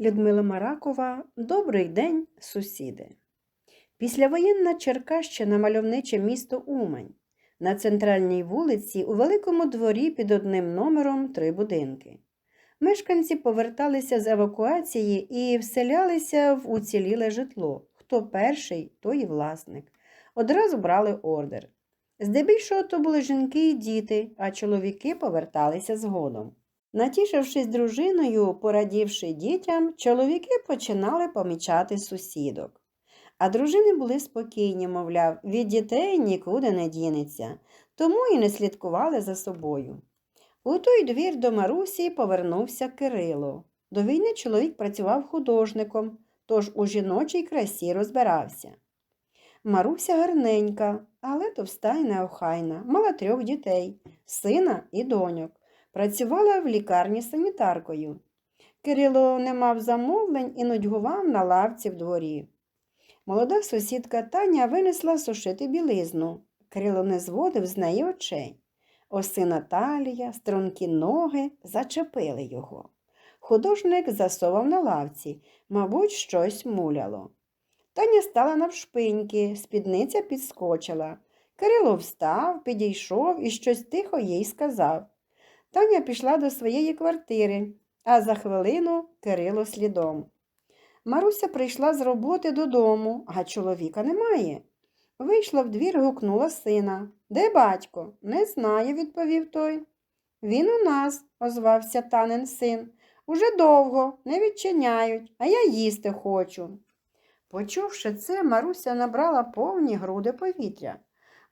Людмила Маракова Добрий день, сусіди. Післявоєнна Черкащина мальовниче місто Умань. На центральній вулиці у великому дворі під одним номером три будинки. Мешканці поверталися з евакуації і вселялися в уціліле житло. Хто перший, той і власник. Одразу брали ордер. Здебільшого то були жінки і діти, а чоловіки поверталися згодом. Натішившись дружиною, порадівши дітям, чоловіки починали помічати сусідок. А дружини були спокійні, мовляв, від дітей нікуди не дінеться, тому і не слідкували за собою. У той двір до Марусі повернувся Кирило. До війни чоловік працював художником, тож у жіночій красі розбирався. Маруся гарненька, але товста й неохайна, мала трьох дітей, сина і доньок. Працювала в лікарні санітаркою. Кирило не мав замовлень і нудьгував на лавці в дворі. Молода сусідка Таня винесла сушити білизну. Кирило не зводив з неї очей. Осина талія, стрункі ноги зачепили його. Художник засовав на лавці, мабуть, щось муляло. Таня стала навшпиньки, спідниця підскочила. Кирило встав, підійшов і щось тихо їй сказав. Таня пішла до своєї квартири, а за хвилину Кирило слідом. Маруся прийшла з роботи додому, а чоловіка немає. Вийшла в двір, гукнула сина. Де батько? Не знаю, відповів той. Він у нас, озвався танен син. Уже довго, не відчиняють, а я їсти хочу. Почувши це, Маруся набрала повні груди повітря,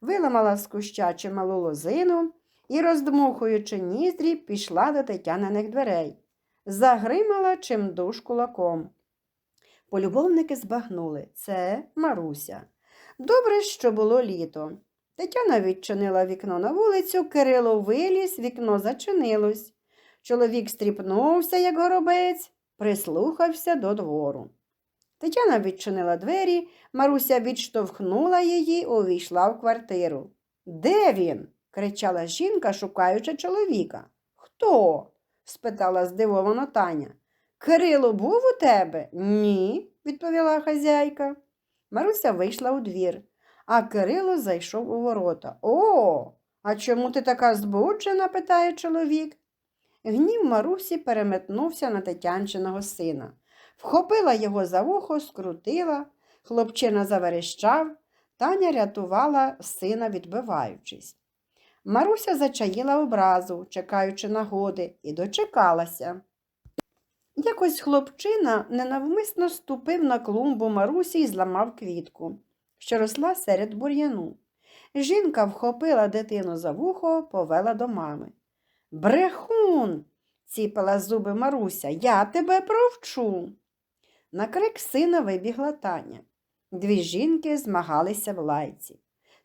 виламала з куща чималу лозину і, роздмухуючи ніздрі, пішла до тетяниних дверей. Загримала чимдуж кулаком. Полюбовники збагнули це Маруся. Добре, що було літо. Тетяна відчинила вікно на вулицю, Кирило виліз, вікно зачинилось. Чоловік стріпнувся, як горобець, прислухався до двору. Тетяна відчинила двері, Маруся відштовхнула її, увійшла в квартиру. Де він? Кричала жінка, шукаючи чоловіка. Хто? спитала здивовано Таня. Кирило був у тебе? Ні, відповіла хазяйка. Маруся вийшла у двір, а Кирило зайшов у ворота. О, а чому ти така збуджена? питає чоловік. Гнів Марусі переметнувся на Тетянчиного сина. Вхопила його за вухо, скрутила, хлопчина заверещав, Таня рятувала сина, відбиваючись. Маруся зачаїла образу, чекаючи нагоди, і дочекалася. Якось хлопчина ненавмисно ступив на клумбу Марусі і зламав квітку, що росла серед бур'яну. Жінка вхопила дитину за вухо, повела до мами. Брехун, ціпала зуби Маруся, я тебе провчу. На крик сина вибігла Таня. Дві жінки змагалися в лайці.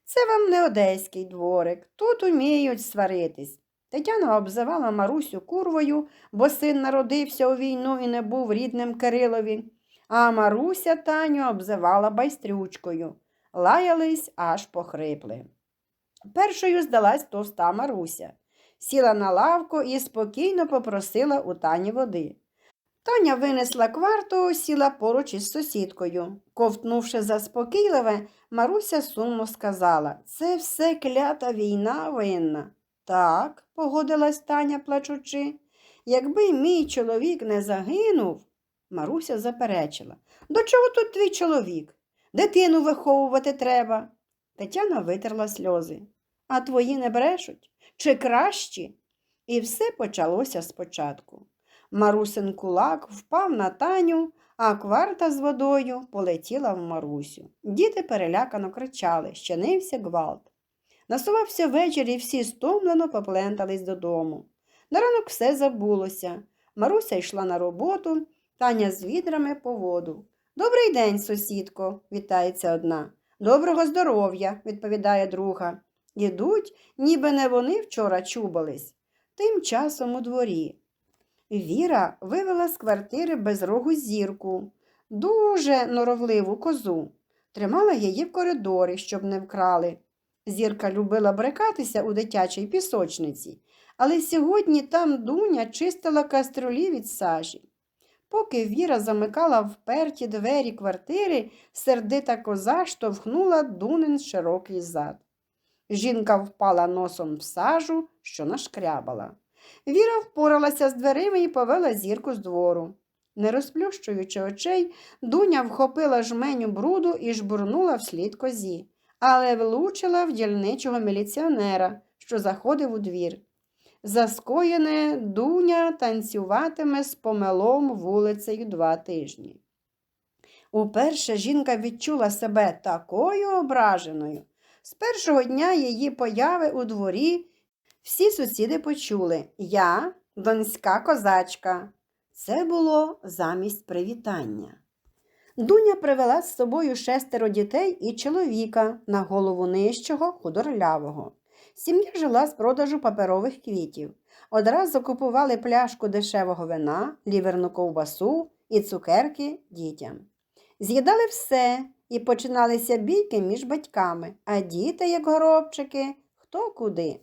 Це вам не одеський дворик, тут уміють сваритись. Тетяна обзивала Марусю курвою, бо син народився у війну і не був рідним Кирилові, а Маруся Таню обзивала байстрючкою. Лаялись, аж похрипли. Першою здалась товста Маруся, сіла на лавку і спокійно попросила у Тані води. Таня винесла кварту, сіла поруч із сусідкою. Ковтнувши заспокійливе, Маруся сумно сказала це все клята війна винна. Так, погодилась Таня, плачучи. Якби мій чоловік не загинув, Маруся заперечила. До чого тут твій чоловік? Дитину виховувати треба. Тетяна витерла сльози. А твої не брешуть? Чи кращі? І все почалося спочатку. Марусин кулак впав на Таню, а кварта з водою полетіла в Марусю. Діти перелякано кричали, щинився гвалт. Насувався вечір і всі стомлено поплентались додому. На ранок все забулося. Маруся йшла на роботу, Таня з відрами по воду. Добрий день, сусідко, вітається одна. Доброго здоров'я, відповідає друга. Ідуть, ніби не вони вчора чубались. Тим часом у дворі. Віра вивела з квартири безрогу зірку, дуже норовливу козу. Тримала її в коридорі, щоб не вкрали. Зірка любила брекатися у дитячій пісочниці, але сьогодні там дуня чистила каструлі від сажі. Поки Віра замикала вперті двері квартири, сердита коза штовхнула Дунин широкий зад. Жінка впала носом в сажу, що нашкрябала. Віра впоралася з дверима і повела зірку з двору. Не розплющуючи очей, Дуня вхопила жменю бруду і жбурнула вслід козі, але влучила в дільничого міліціонера, що заходив у двір. Заскоєне Дуня танцюватиме з помелом вулицею два тижні. Уперше жінка відчула себе такою ображеною. З першого дня її появи у дворі всі сусіди почули Я донська козачка. Це було замість привітання. Дуня привела з собою шестеро дітей і чоловіка на голову нижчого худорлявого. Сім'я жила з продажу паперових квітів. Одразу купували пляшку дешевого вина, ліверну ковбасу і цукерки дітям. З'їдали все і починалися бійки між батьками, а діти, як горобчики, хто куди.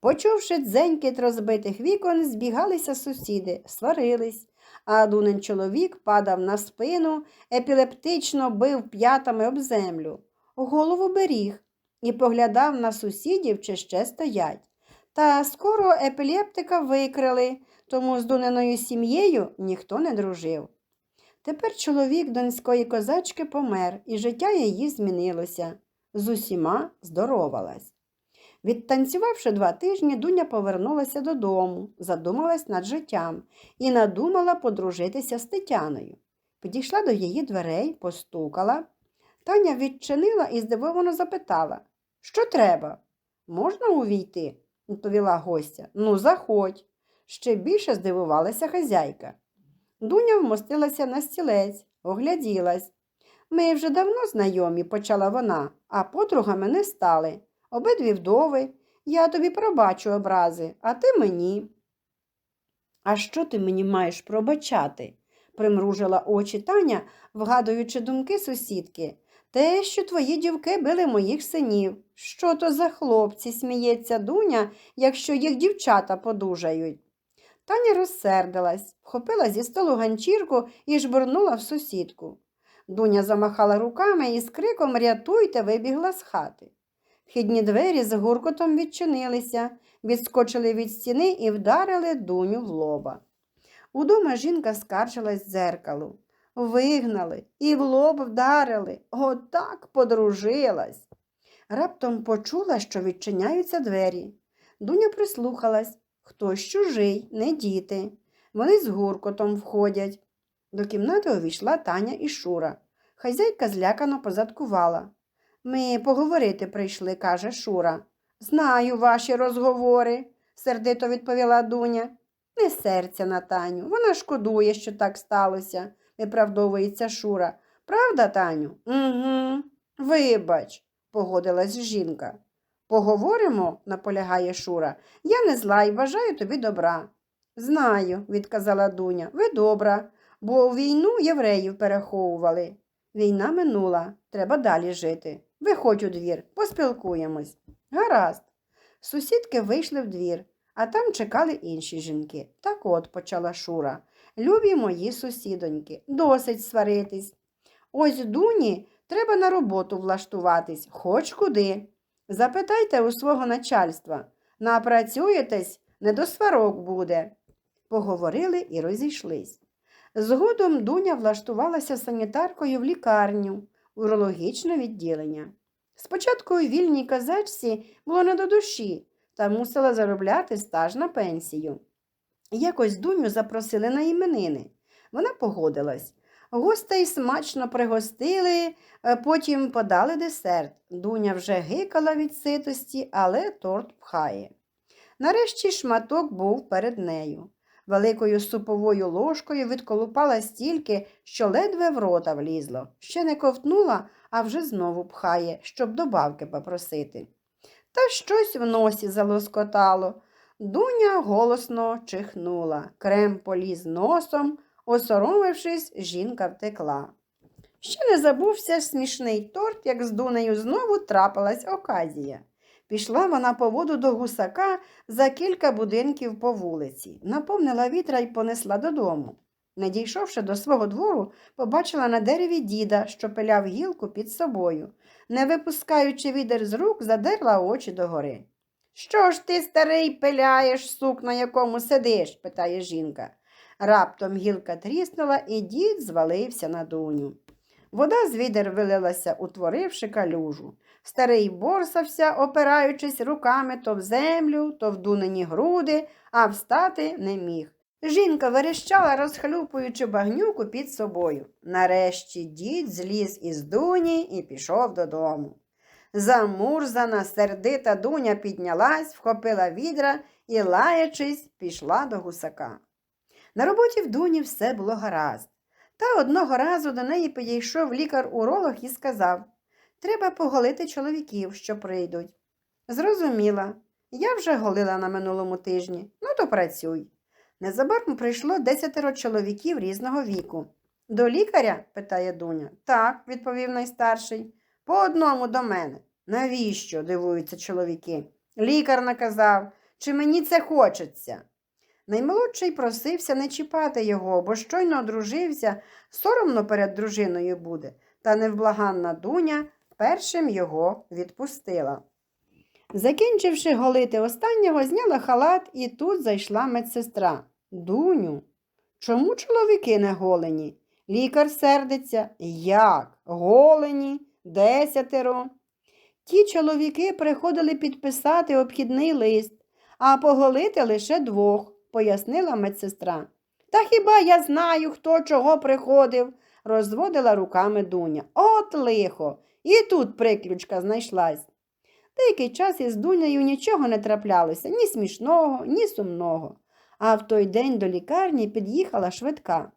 Почувши дзенькіт розбитих вікон, збігалися сусіди, сварились, а Дунин чоловік падав на спину, епілептично бив п'ятами об землю, голову беріг і поглядав на сусідів, чи ще стоять. Та скоро епілептика викрили, тому з Дуниною сім'єю ніхто не дружив. Тепер чоловік донської козачки помер, і життя її змінилося. З усіма здоровалась. Відтанцювавши два тижні, Дуня повернулася додому, задумалась над життям і надумала подружитися з Тетяною. Підійшла до її дверей, постукала. Таня відчинила і здивовано запитала Що треба? Можна увійти? відповіла гостя. Ну, заходь. Ще більше здивувалася хазяйка. Дуня вмостилася на стілець, огляділась. Ми вже давно знайомі, почала вона, а подругами не стали. Обидві вдови. Я тобі пробачу образи, а ти мені. А що ти мені маєш пробачати? примружила очі Таня, вгадуючи думки сусідки. Те, що твої дівки били моїх синів. Що то за хлопці, сміється Дуня, якщо їх дівчата подужають. Таня розсердилась, вхопила зі столу ганчірку і жбурнула в сусідку. Дуня замахала руками і з криком Рятуйте, вибігла з хати. Вхідні двері з гуркотом відчинилися, відскочили від стіни і вдарили Дуню в лоба. Удома жінка скаржилась дзеркалу. Вигнали і в лоб вдарили. Отак подружилась. Раптом почула, що відчиняються двері. Дуня прислухалась. Хтось чужий, не діти. Вони з гуркотом входять. До кімнати увійшла Таня і Шура. Хазяйка злякано позадкувала. Ми поговорити прийшли, каже Шура. Знаю ваші розговори, сердито відповіла Дуня. Не серця на Таню. Вона шкодує, що так сталося, виправдовується Шура. Правда, Таню? Угу. Вибач, погодилась жінка. Поговоримо, наполягає Шура. Я не зла і бажаю тобі добра. Знаю, відказала Дуня. Ви добра, бо у війну євреїв переховували. Війна минула, треба далі жити. Виходь у двір, поспілкуємось. Гаразд. Сусідки вийшли в двір, а там чекали інші жінки. Так от, почала Шура. Любі мої сусідоньки, досить сваритись. Ось дуні треба на роботу влаштуватись, хоч куди. Запитайте у свого начальства. Напрацюєтесь, не до сварок буде. Поговорили і розійшлись. Згодом Дуня влаштувалася санітаркою в лікарню, урологічне відділення. Спочатку у вільній казачці було не до душі та мусила заробляти стаж на пенсію. Якось Дуню запросили на іменини. Вона погодилась. Гостей смачно пригостили, е, потім подали десерт. Дуня вже гикала від ситості, але торт пхає. Нарешті шматок був перед нею. Великою суповою ложкою відколупала стільки, що ледве в рота влізло. Ще не ковтнула, а вже знову пхає, щоб добавки попросити. Та щось в носі залоскотало. Дуня голосно чихнула. Крем поліз носом, осоромившись, жінка втекла. Ще не забувся смішний торт, як з Дунею знову трапилась оказія. Пішла вона по воду до гусака за кілька будинків по вулиці, наповнила вітра й понесла додому. Не дійшовши до свого двору, побачила на дереві діда, що пиляв гілку під собою. Не випускаючи відер з рук, задерла очі догори. Що ж ти, старий, пиляєш сук, на якому сидиш? питає жінка. Раптом гілка тріснула, і дід звалився на дуню. Вода з відер вилилася, утворивши калюжу. Старий борсався, опираючись руками то в землю, то в дунені груди, а встати не міг. Жінка верещала, розхлюпуючи багнюку під собою. Нарешті дід зліз із дуні і пішов додому. Замурзана, сердита дуня піднялась, вхопила відра і, лаячись, пішла до гусака. На роботі в дуні все було гаразд. Та одного разу до неї підійшов лікар-уролог і сказав Треба поголити чоловіків, що прийдуть. Зрозуміла. Я вже голила на минулому тижні. Ну, то працюй. Незабаром прийшло десятеро чоловіків різного віку. До лікаря? питає Дуня. Так, відповів найстарший. По одному до мене. Навіщо? дивуються чоловіки. Лікар наказав, чи мені це хочеться. Наймолодший просився не чіпати його, бо щойно одружився, соромно перед дружиною буде, та невблаганна дуня першим його відпустила. Закінчивши голити останнього, зняла халат і тут зайшла медсестра. Дуню, чому чоловіки не голені? Лікар сердиться. Як? Голені? Десятеро. Ті чоловіки приходили підписати обхідний лист, а поголити лише двох, пояснила медсестра. Та хіба я знаю, хто чого приходив, розводила руками Дуня. От лихо. І тут приключка знайшлась. Деякий час із Дунею нічого не траплялося, ні смішного, ні сумного. А в той день до лікарні під'їхала швидка.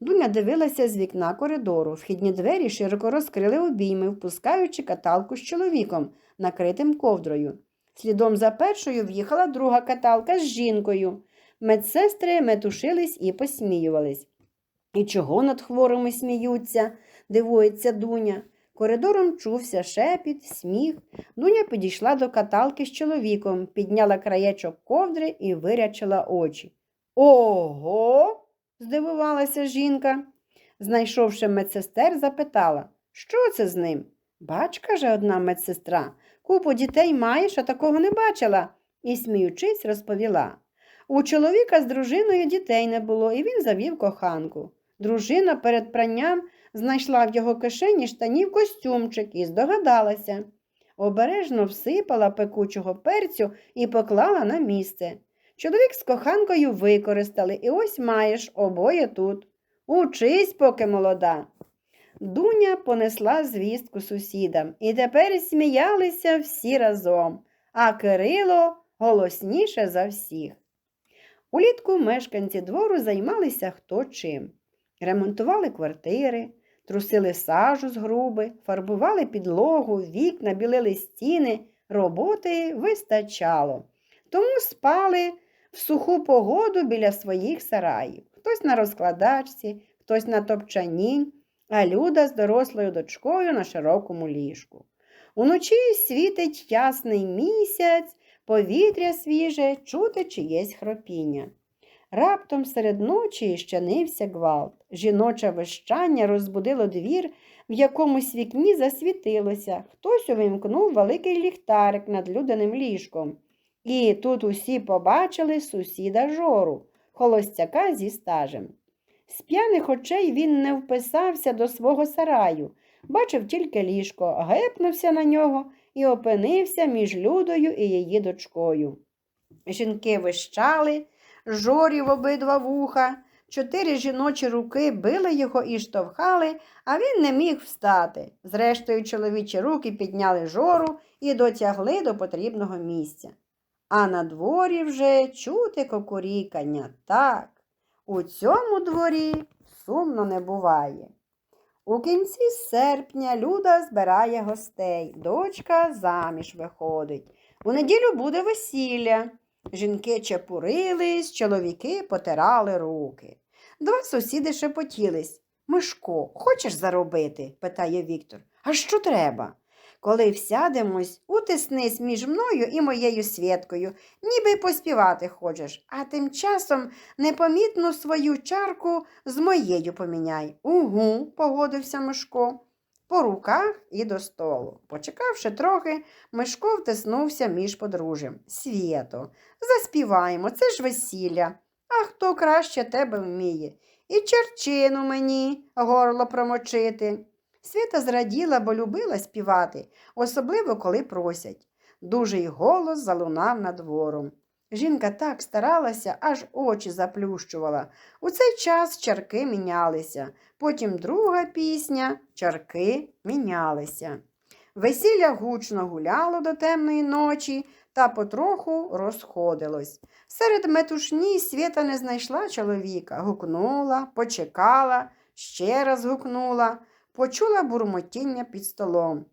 Дуня дивилася з вікна коридору. Вхідні двері широко розкрили обійми, впускаючи каталку з чоловіком, накритим ковдрою. Слідом за першою в'їхала друга каталка з жінкою. Медсестри метушились і посміювались. І чого над хворими сміються? дивується Дуня. Коридором чувся шепіт, сміх. Дуня підійшла до каталки з чоловіком, підняла краєчок ковдри і вирячила очі. Ого. здивувалася жінка. Знайшовши медсестер, запитала, що це з ним? Бач, каже одна медсестра, купу дітей маєш, а такого не бачила, і, сміючись, розповіла. У чоловіка з дружиною дітей не було, і він завів коханку. Дружина перед пранням знайшла в його кишені штанів костюмчик і здогадалася. Обережно всипала пекучого перцю і поклала на місце. Чоловік з коханкою використали, і ось маєш обоє тут. Учись, поки молода. Дуня понесла звістку сусідам, і тепер сміялися всі разом, а Кирило голосніше за всіх. Улітку мешканці двору займалися хто чим. Ремонтували квартири, трусили сажу з груби, фарбували підлогу, вікна, білили стіни, роботи вистачало. Тому спали в суху погоду біля своїх сараїв. Хтось на розкладачці, хтось на топчані, а люда з дорослою дочкою на широкому ліжку. Уночі світить ясний місяць, повітря свіже, чути чиєсь хропіння. Раптом серед ночі щанився гвалт. Жіноче вищання розбудило двір, в якомусь вікні засвітилося. Хтось увімкнув великий ліхтарик над людяним ліжком. І тут усі побачили сусіда жору, холостяка зі стажем. З п'яних очей він не вписався до свого сараю, бачив тільки ліжко, гепнувся на нього і опинився між людою і її дочкою. Жінки вищали, жорі в обидва вуха, чотири жіночі руки били його і штовхали, а він не міг встати. Зрештою, чоловічі руки підняли жору і дотягли до потрібного місця. А на дворі вже чути кокурікання. Так, у цьому дворі сумно не буває. У кінці серпня Люда збирає гостей, дочка заміж виходить. У неділю буде весілля. Жінки чепурились, чоловіки потирали руки. Два сусіди шепотілись. Мишко, хочеш заробити? питає Віктор. А що треба? Коли всядемось, утиснись між мною і моєю святкою, ніби поспівати хочеш, а тим часом непомітно свою чарку з моєю поміняй. Угу, погодився Мишко. По руках і до столу. Почекавши трохи, Мишко втиснувся між подружжям. Свято, заспіваємо, це ж весілля. А хто краще тебе вміє? І черчину мені горло промочити. Свята зраділа, бо любила співати, особливо коли просять. Дужий голос залунав над двором. Жінка так старалася, аж очі заплющувала. У цей час чарки мінялися. Потім друга пісня, чарки мінялися. Весілля гучно гуляло до темної ночі та потроху розходилось. Серед метушні Свята не знайшла чоловіка, гукнула, почекала, ще раз гукнула, почула бурмотіння під столом.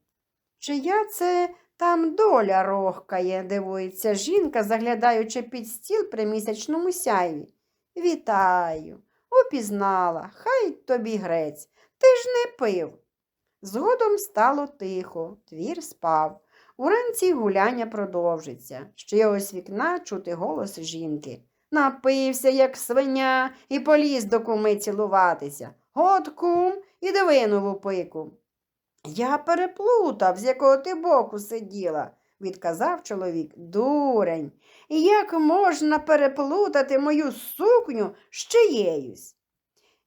Чия це там доля рохкає, дивується жінка, заглядаючи під стіл при місячному сяйві. Вітаю, упізнала, хай тобі грець, ти ж не пив. Згодом стало тихо, твір спав. Уранці гуляння продовжиться. Ще ось вікна чути голос жінки. Напився, як свиня, і поліз до куми цілуватися. От кум і диви нову пику. Я переплутав, з якого ти боку сиділа, відказав чоловік. Дурень. Як можна переплутати мою сукню з чиєюсь?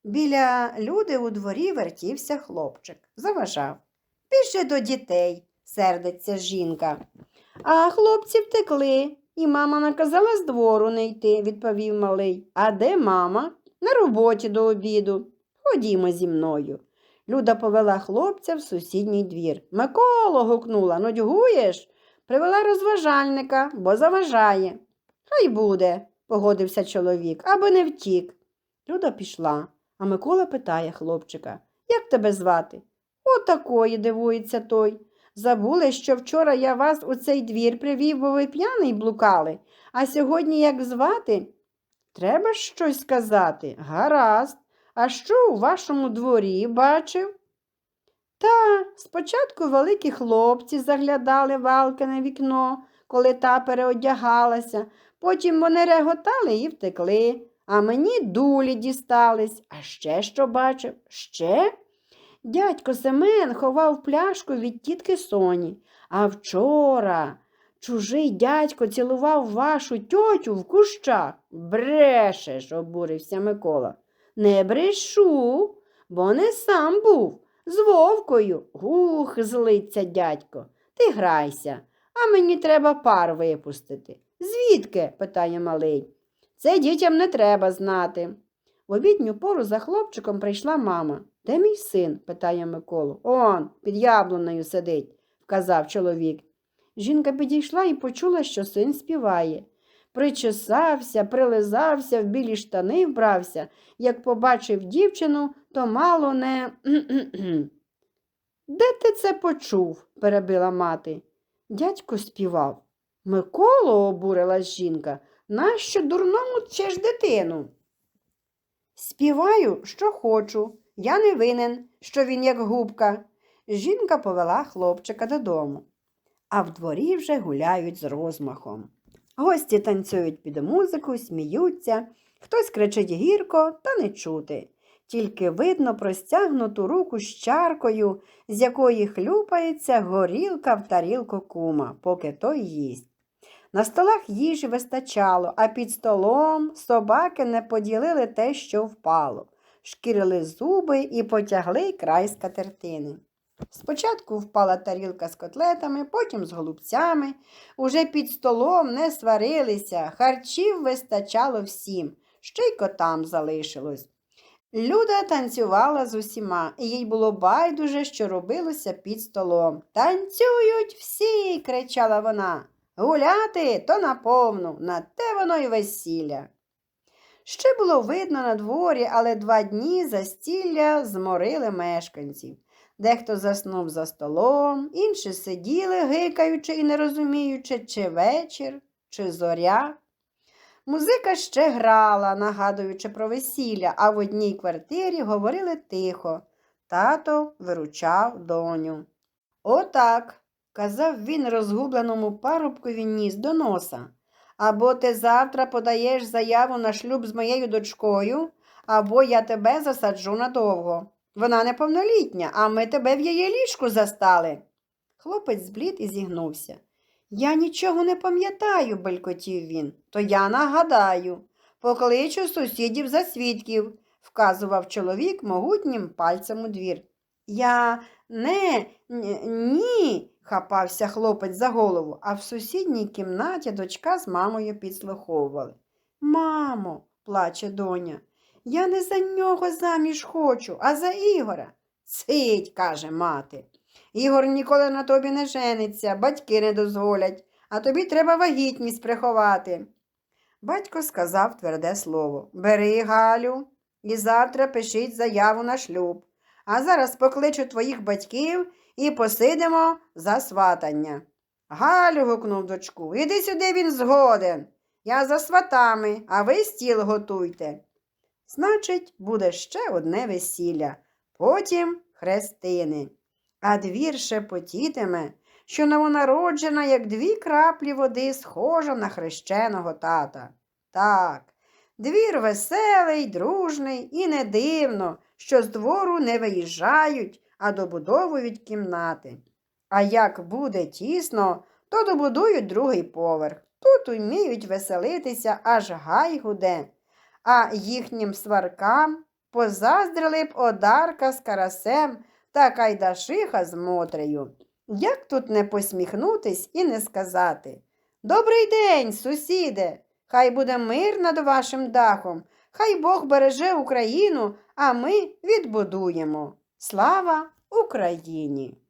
Біля люди у дворі вертівся хлопчик, заважав. Піше до дітей, сердиться жінка. А хлопці втекли, і мама наказала з двору не йти, відповів малий. А де мама? На роботі до обіду. Ходімо зі мною. Люда повела хлопця в сусідній двір. Миколо, гукнула, нудьгуєш? Привела розважальника, бо заважає. Хай буде, погодився чоловік, аби не втік. Люда пішла, а Микола питає хлопчика, як тебе звати? Отакої, дивується той. Забули, що вчора я вас у цей двір привів, бо ви п'яний блукали, а сьогодні як звати? Треба щось сказати. Гаразд. А що у вашому дворі бачив? Та спочатку великі хлопці заглядали валки на вікно, коли та переодягалася, потім вони реготали і втекли, а мені дулі дістались. А ще що бачив? Ще? Дядько Семен ховав пляшку від тітки Соні, а вчора чужий дядько цілував вашу тьотю в кущах. Брешеш, обурився Микола. Не брешу, бо не сам був. З вовкою. Ух, злиться дядько. Ти грайся, а мені треба пар випустити. Звідки? питає малий. Це дітям не треба знати. В обідню пору за хлопчиком прийшла мама. Де мій син? питає Миколу. Он, під яблуною сидить, вказав чоловік. Жінка підійшла і почула, що син співає. Причесався, прилизався, в білі штани вбрався. Як побачив дівчину, то мало не. Де ти це почув? перебила мати. Дядько співав. Миколо, обурилась жінка, нащо дурному чеш дитину? Співаю, що хочу. Я не винен, що він як губка. Жінка повела хлопчика додому, а в дворі вже гуляють з розмахом. Гості танцюють під музику, сміються, хтось кричить гірко, та не чути. Тільки видно простягнуту руку з чаркою, з якої хлюпається горілка в тарілку кума, поки той їсть. На столах їжі вистачало, а під столом собаки не поділили те, що впало, шкірили зуби і потягли край скатертини. Спочатку впала тарілка з котлетами, потім з голубцями. Уже під столом не сварилися, харчів вистачало всім, ще й котам залишилось. Люда танцювала з усіма, і їй було байдуже, що робилося під столом. Танцюють всі, кричала вона. Гуляти то наповну, на те воно й весілля. Ще було видно на дворі, але два дні застілля зморили мешканців. Дехто заснув за столом, інші сиділи, гикаючи і не розуміючи, чи вечір, чи зоря. Музика ще грала, нагадуючи про весілля, а в одній квартирі говорили тихо. Тато виручав доню. Отак, казав він розгубленому парубкові ніс до носа. Або ти завтра подаєш заяву на шлюб з моєю дочкою, або я тебе засаджу надовго. Вона неповнолітня, а ми тебе в її ліжку застали. Хлопець зблід і зігнувся. Я нічого не пам'ятаю, белькотів він. То я нагадаю. Покличу сусідів за свідків, вказував чоловік могутнім пальцем у двір. Я не ні, хапався хлопець за голову, а в сусідній кімнаті дочка з мамою підслуховували. Мамо, плаче доня, я не за нього заміж хочу, а за Ігора. Цить, каже мати. Ігор ніколи на тобі не жениться, батьки не дозволять, а тобі треба вагітність приховати. Батько сказав тверде слово Бери, Галю, і завтра пишіть заяву на шлюб. А зараз покличу твоїх батьків і посидимо за сватання. Галю, гукнув дочку, іди сюди він згоден. Я за сватами, а ви стіл готуйте. Значить, буде ще одне весілля, потім хрестини. А двір шепотітиме, що новонароджена, як дві краплі води, схожа на хрещеного тата. Так, двір веселий, дружний, і не дивно, що з двору не виїжджають, а добудовують кімнати. А як буде тісно, то добудують другий поверх. Тут уміють веселитися, аж гай гуде, а їхнім сваркам позаздрили б одарка з карасем та кайдашиха з Мотрею. Як тут не посміхнутись і не сказати Добрий день, сусіде! Хай буде мир над вашим дахом, хай Бог береже Україну, а ми відбудуємо. Слава Україні!